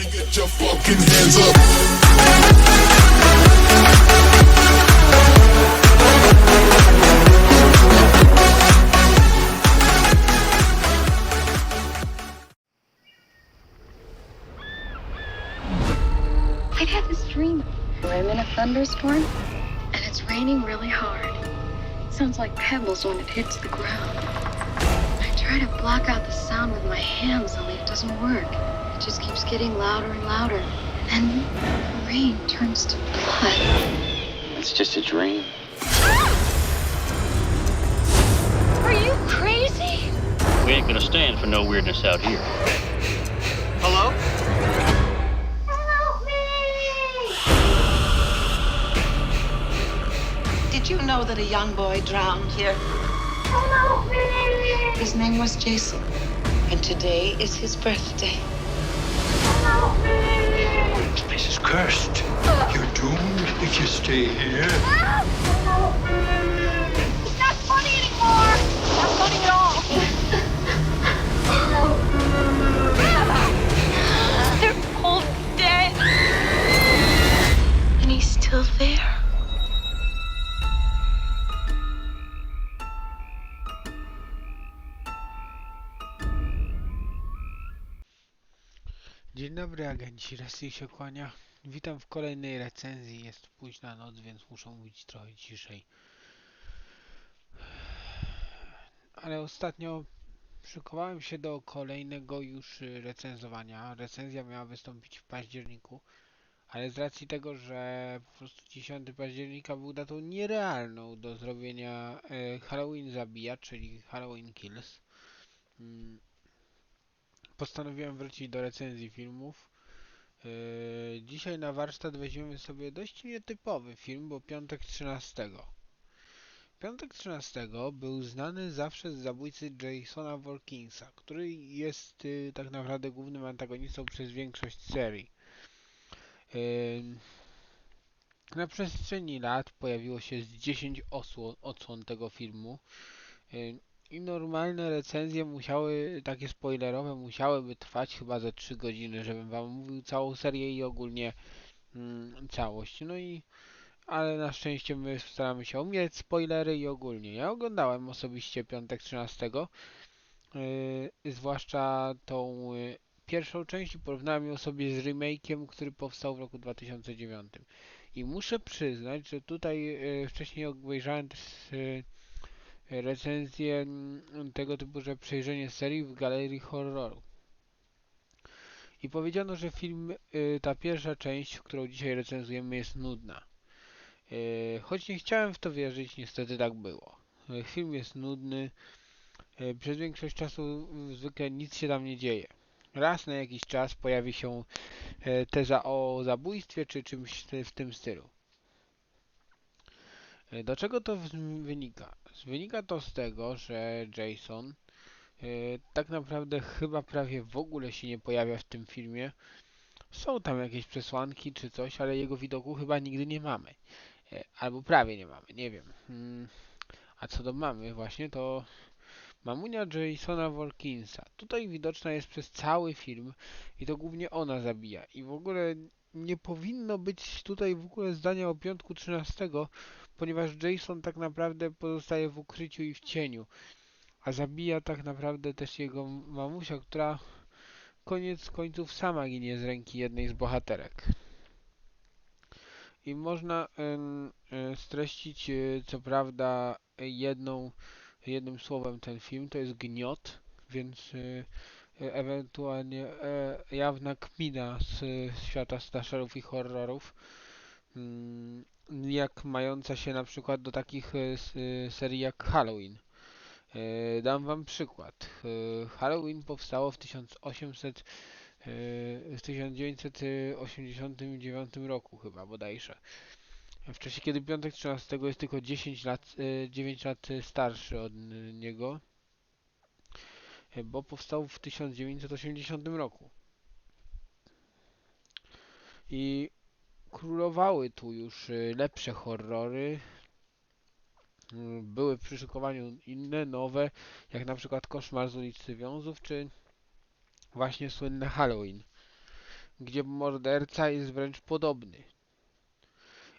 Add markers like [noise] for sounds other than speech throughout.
Get your fucking hands up. I'd had this dream. I'm in a thunderstorm, and it's raining really hard. Sounds like pebbles when it hits the ground. I try to block out the sound with my hands, only it doesn't work. It just keeps getting louder and louder. And the rain turns to blood. It's just a dream. [gasps] Are you crazy? We ain't gonna stand for no weirdness out here. Hello? Help me! Did you know that a young boy drowned here? Help me! His name was Jason. And today is his birthday. Cursed. You're doomed if you stay here. Ah! It's not funny anymore! Not funny at all! They're all dead! And he's still there. Dzień dobry, agenci Resti się kłania. Witam w kolejnej recenzji. Jest późna noc, więc muszę mówić trochę ciszej. Ale ostatnio szykowałem się do kolejnego już recenzowania. Recenzja miała wystąpić w październiku, ale z racji tego, że po prostu 10 października był datą nierealną do zrobienia e, Halloween Zabija, czyli Halloween Kills. Mm, postanowiłem wrócić do recenzji filmów. Yy, dzisiaj na warsztat weźmiemy sobie dość nietypowy film, bo piątek 13. Piątek 13 był znany zawsze z zabójcy Jasona Walkinsa, który jest yy, tak naprawdę głównym antagonistą przez większość serii. Yy, na przestrzeni lat pojawiło się z 10 osło- odsłon tego filmu. I normalne recenzje musiały, takie spoilerowe, musiałyby trwać chyba ze 3 godziny, żebym wam mówił całą serię i ogólnie mm, całość. No i, ale na szczęście my staramy się omijać spoilery i ogólnie. Ja oglądałem osobiście piątek 13, yy, zwłaszcza tą yy, pierwszą część i porównałem ją sobie z remake'iem, który powstał w roku 2009. I muszę przyznać, że tutaj yy, wcześniej obejrzałem też yy, recenzję mm, tego typu, że przejrzenie serii w galerii horroru. I powiedziano, że film, y, ta pierwsza część, którą dzisiaj recenzujemy, jest nudna. Y, Choć nie chciałem w to wierzyć, niestety tak było. Y, Film jest nudny. Przez większość czasu zwykle nic się tam nie dzieje. Raz na jakiś czas pojawi się teza o zabójstwie czy czymś w tym stylu. Do czego to wynika? Wynika to z tego, że Jason y, tak naprawdę chyba prawie w ogóle się nie pojawia w tym filmie. Są tam jakieś przesłanki czy coś, ale jego widoku chyba nigdy nie mamy. Y, Albo prawie nie mamy, nie wiem. Mm, A co do mamy właśnie, to mamunia Jasona Walkinsa. Tutaj widoczna jest przez cały film i to głównie ona zabija. I w ogóle nie powinno być tutaj w ogóle zdania o piątku 13, ponieważ Jason tak naprawdę pozostaje w ukryciu i w cieniu, a zabija tak naprawdę też jego mamusia, która koniec końców sama ginie z ręki jednej z bohaterek. I można e, streścić e, co prawda jedną, jednym słowem ten film, to jest gniot, więc e, ewentualnie jawna kmina z świata slasherów i horrorów. Mm, jak mająca się na przykład do takich e, e, serii jak Halloween. E, Dam wam przykład. Halloween powstało w 1800, e, w 1989 roku chyba bodajże. W czasie kiedy Piątek 13 jest tylko 10 lat, e, 9 lat starszy od niego, bo powstał w 1980 roku. I królowały tu już y, lepsze horrory. Y, Były w przyszykowaniu inne, nowe, jak na przykład Koszmar z ulicy Wiązów, czy właśnie słynne Halloween. gdzie morderca jest wręcz podobny.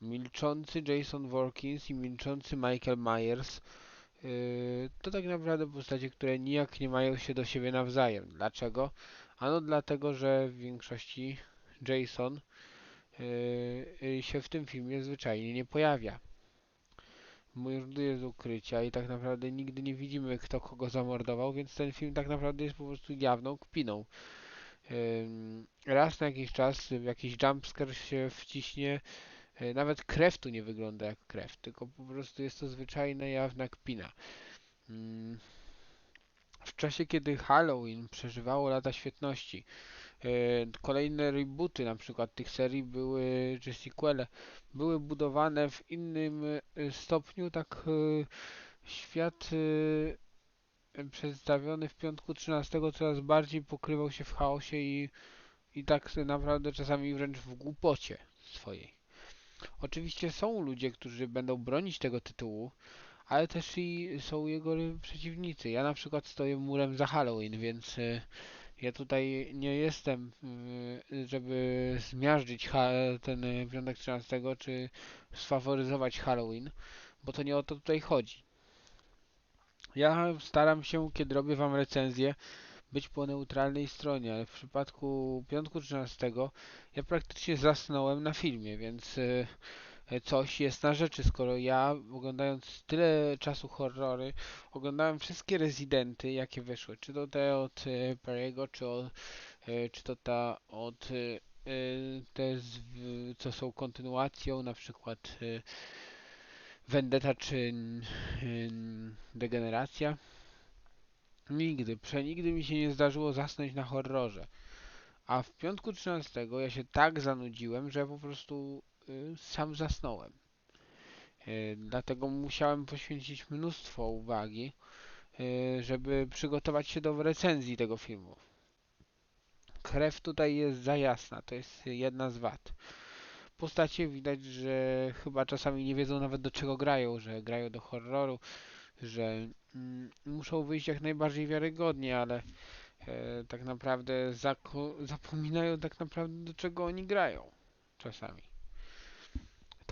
Milczący Jason Voorhees i milczący Michael Myers yy, to tak naprawdę postacie, które nijak nie mają się do siebie nawzajem. Dlaczego? Ano dlatego, że w większości Jason się w tym filmie zwyczajnie nie pojawia. Morduje z ukrycia i tak naprawdę nigdy nie widzimy kto kogo zamordował, więc ten film tak naprawdę jest po prostu jawną kpiną. Ym, Raz na jakiś czas jakiś jumpscare się wciśnie, nawet krew tu nie wygląda jak krew, tylko po prostu jest to zwyczajna jawna kpina. Ym, W czasie kiedy Halloween przeżywało lata świetności, kolejne rebooty na przykład tych serii były, czy sequele, były budowane w innym y, stopniu, tak y, świat przedstawiony w piątku 13 coraz bardziej pokrywał się w chaosie i, i tak naprawdę czasami wręcz w głupocie swojej. Oczywiście są ludzie, którzy będą bronić tego tytułu, ale też i są jego przeciwnicy. Ja na przykład stoję murem za Halloween, więc ja tutaj nie jestem, y, żeby zmiażdżyć ten piątek 13 czy sfaworyzować Halloween, bo to nie o to tutaj chodzi. Ja staram się, kiedy robię wam recenzję, być po neutralnej stronie, ale w przypadku piątku 13 ja praktycznie zasnąłem na filmie, więc y, coś jest na rzeczy, skoro ja oglądając tyle czasu horrory, oglądałem wszystkie rezydenty, jakie wyszły, czy to te od y, Perry'ego, czy, y, czy to ta od te, z, co są kontynuacją, na przykład Vendetta czy Degeneracja. Nigdy, przenigdy mi się nie zdarzyło zasnąć na horrorze. A w piątku 13 ja się tak zanudziłem, że po prostu sam zasnąłem. Y, dlatego musiałem poświęcić mnóstwo uwagi, y, żeby przygotować się do recenzji tego filmu. Krew tutaj jest za jasna, to jest jedna z wad. Postacie widać, że chyba czasami nie wiedzą nawet do czego grają, że grają do horroru, że mm, muszą wyjść jak najbardziej wiarygodnie, ale e, tak naprawdę zapominają tak naprawdę do czego oni grają czasami.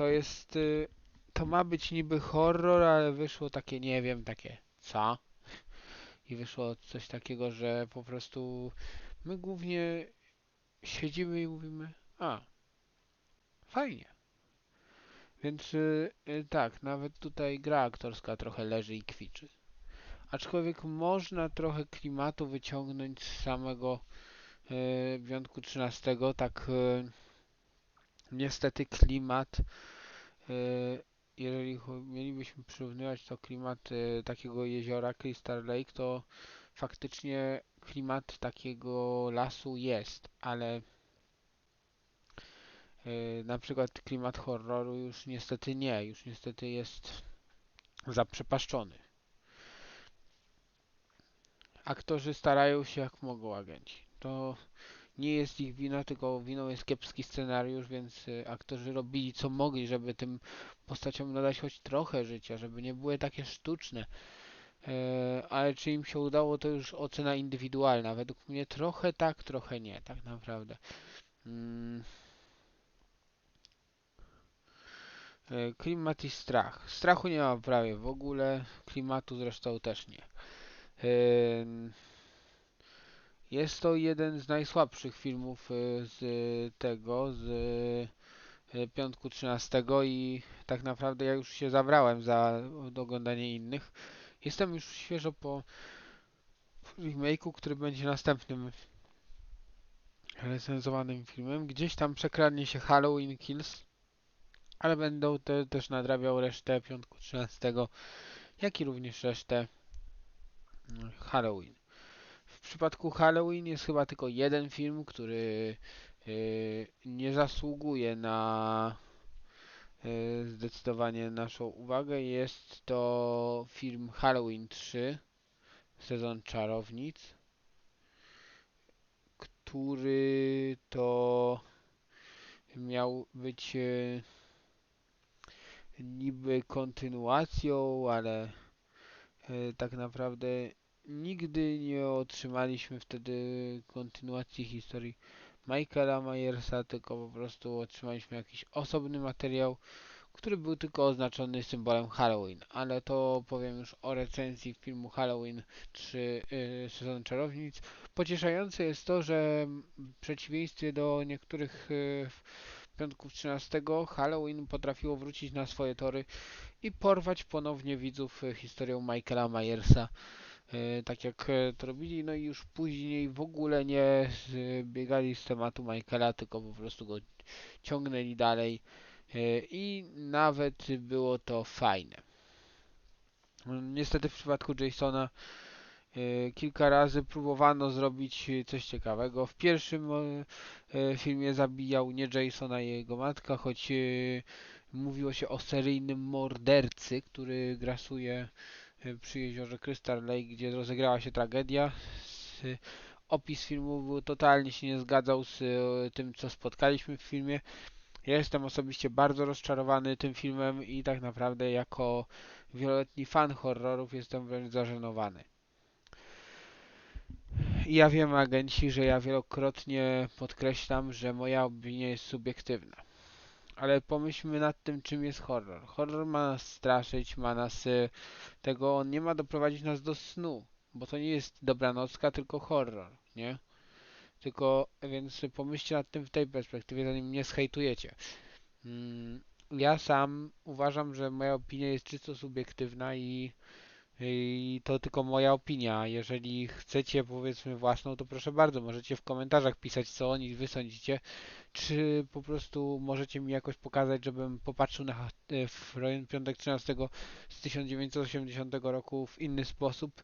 To jest, y, to ma być niby horror, ale wyszło takie, nie wiem, takie co? I wyszło coś takiego, że po prostu my głównie siedzimy i mówimy, a, fajnie. Więc y, y, tak, nawet tutaj gra aktorska trochę leży i kwiczy. Aczkolwiek można trochę klimatu wyciągnąć z samego y, Piątku 13, tak y, niestety klimat, y, jeżeli mielibyśmy przyrównywać to klimat y, takiego jeziora Crystal Lake, to faktycznie klimat takiego lasu jest, ale y, na przykład klimat horroru już niestety nie, już niestety jest zaprzepaszczony. Aktorzy starają się jak mogą agenci. To nie jest ich wina, tylko winą jest kiepski scenariusz, więc y, aktorzy robili co mogli, żeby tym postaciom nadać choć trochę życia, żeby nie były takie sztuczne. E, ale czy im się udało, to już ocena indywidualna. Według mnie trochę tak, trochę nie, tak naprawdę. Mm. E, Klimat i strach. Strachu nie ma prawie w ogóle, klimatu zresztą też nie. Jest to jeden z najsłabszych filmów y, z tego, z y, piątku 13 i tak naprawdę ja już się zabrałem za oglądanie innych. Jestem już świeżo po remake'u, który będzie następnym recenzowanym filmem. Gdzieś tam przekradnie się Halloween Kills, ale będą te, też nadrabiał resztę piątku 13, jak i również resztę mm, Halloween. W przypadku Halloween jest chyba tylko jeden film, który yy, nie zasługuje na yy, zdecydowanie naszą uwagę. Jest to film Halloween 3, sezon czarownic, który to miał być yy, niby kontynuacją, ale tak naprawdę nigdy nie otrzymaliśmy wtedy kontynuacji historii Michaela Myersa, tylko po prostu otrzymaliśmy jakiś osobny materiał, który był tylko oznaczony symbolem Halloween, ale to powiem już o recenzji filmu Halloween 3 yy, Sezon Czarownic. Pocieszające jest to, że w przeciwieństwie do niektórych yy, piątków 13 Halloween potrafiło wrócić na swoje tory i porwać ponownie widzów y, historią Michaela Myersa, tak jak y, to robili, no i już później w ogóle nie y, biegali z tematu Michaela, tylko po prostu go ciągnęli dalej i nawet było to fajne. Niestety w przypadku Jasona kilka razy próbowano zrobić coś ciekawego. W pierwszym filmie zabijał nie Jason, a jego matka, choć mówiło się o seryjnym mordercy, który grasuje przy jeziorze Crystal Lake, gdzie rozegrała się tragedia. S- Opis filmu był totalnie się nie zgadzał z y, tym, co spotkaliśmy w filmie. Ja jestem osobiście bardzo rozczarowany tym filmem i tak naprawdę jako wieloletni fan horrorów jestem wręcz zażenowany. Ja wiem, agenci, że ja wielokrotnie podkreślam, że moja opinia jest subiektywna. Ale pomyślmy nad tym, czym jest horror. Horror ma nas straszyć, ma nas y, tego, on nie ma doprowadzić nas do snu, bo to nie jest dobranocka, tylko horror, nie? Tylko, więc pomyślcie nad tym w tej perspektywie, zanim mnie zhejtujecie. Mm, ja sam uważam, że moja opinia jest czysto subiektywna i, i to tylko moja opinia. Jeżeli chcecie powiedzmy własną, to proszę bardzo, możecie w komentarzach pisać co o nich wy sądzicie, czy po prostu możecie mi jakoś pokazać, żebym popatrzył na e, rejon Piątek 13 z 1980 roku w inny sposób.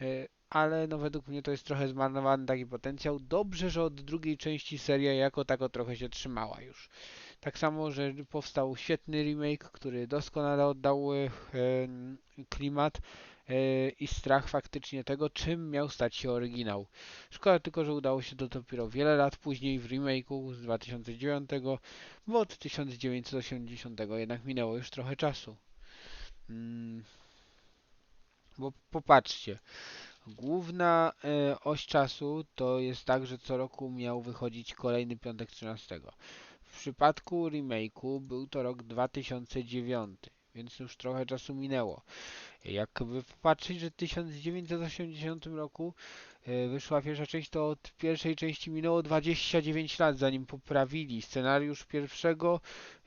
E, Ale no według mnie to jest trochę zmarnowany taki potencjał. Dobrze, że od drugiej części seria jako tako trochę się trzymała już. Tak samo, że powstał świetny remake, który doskonale oddał e, klimat e, i strach faktycznie tego, czym miał stać się oryginał. Szkoda tylko, że udało się to dopiero wiele lat później w remake'u z 2009, bo od 1980 jednak minęło już trochę czasu. Mm. Bo popatrzcie, główna e, oś czasu to jest tak, że co roku miał wychodzić kolejny piątek 13. W przypadku remake'u był to rok 2009, więc już trochę czasu minęło. Jakby popatrzeć, że w 1980 roku e, wyszła pierwsza część, to od pierwszej części minęło 29 lat, zanim poprawili scenariusz pierwszego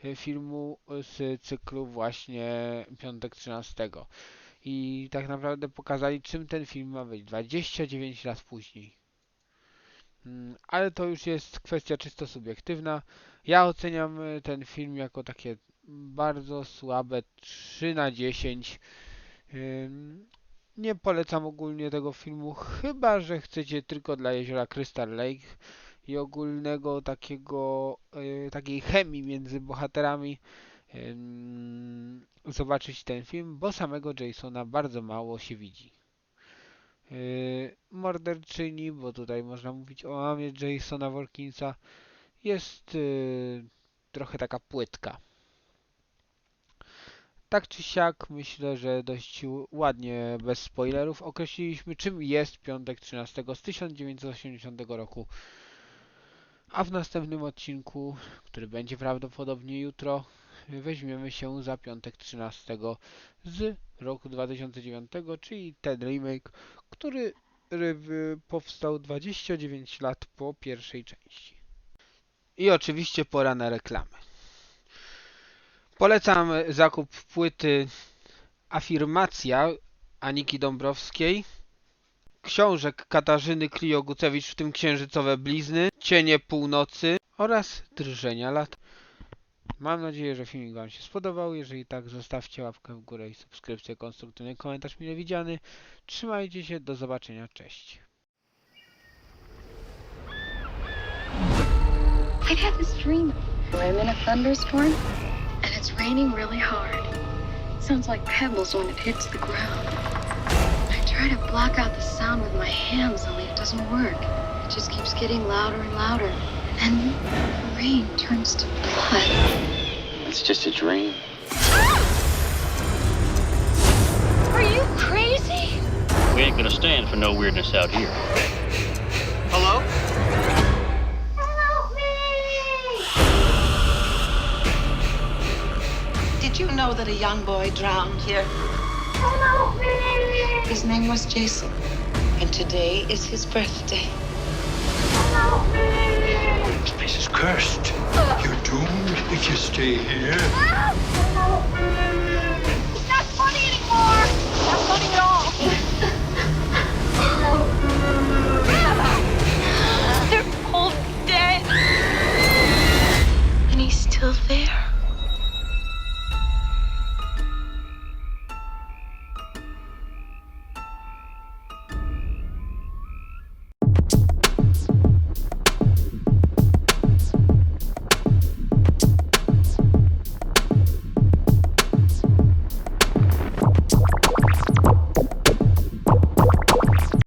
e, filmu z cyklu właśnie Piątek 13. I tak naprawdę pokazali, czym ten film ma być 29 lat później. Mm, Ale to już jest kwestia czysto subiektywna. Ja oceniam e, ten film jako takie bardzo słabe 3 na 10. Ym, Nie polecam ogólnie tego filmu, chyba że chcecie tylko dla jeziora Crystal Lake i ogólnego takiego, e, takiej chemii między bohaterami zobaczyć ten film, bo samego Jasona bardzo mało się widzi. Yy, morderczyni, bo tutaj można mówić o mamie Jasona Workinsa, jest yy, trochę taka płytka. Tak czy siak, myślę, że dość ładnie, bez spoilerów, określiliśmy czym jest Piątek 13 z 1980 roku. A w następnym odcinku, który będzie prawdopodobnie jutro, weźmiemy się za Piątek 13 z roku 2009, czyli ten remake, który ry- powstał 29 lat po pierwszej części. I oczywiście pora na reklamy. Polecam zakup płyty Afirmacja Aniki Dąbrowskiej, książek Katarzyny Klio-Gucewicz, w tym Księżycowe Blizny, Cienie Północy oraz Drżenia Lat. Mam nadzieję, że filmik Wam się spodobał. Jeżeli tak, zostawcie łapkę w górę i subskrypcję, konstruktywny komentarz mile widziany. Trzymajcie się, do zobaczenia, cześć. I had this dream. I'm in a thunderstorm, and it's raining really hard. sounds like pebbles when it hits the ground. I try to block out the sound with my hands, only it doesn't work. It just keeps getting louder and louder. And rain turns to blood. It's just a dream. Ah! Are you crazy? We ain't gonna stand for no weirdness out here. Hello? Help me! Did you know that a young boy drowned here? Help me! His name was Jason, and today is his birthday. Help me! This place is cursed. You're doomed if you stay here.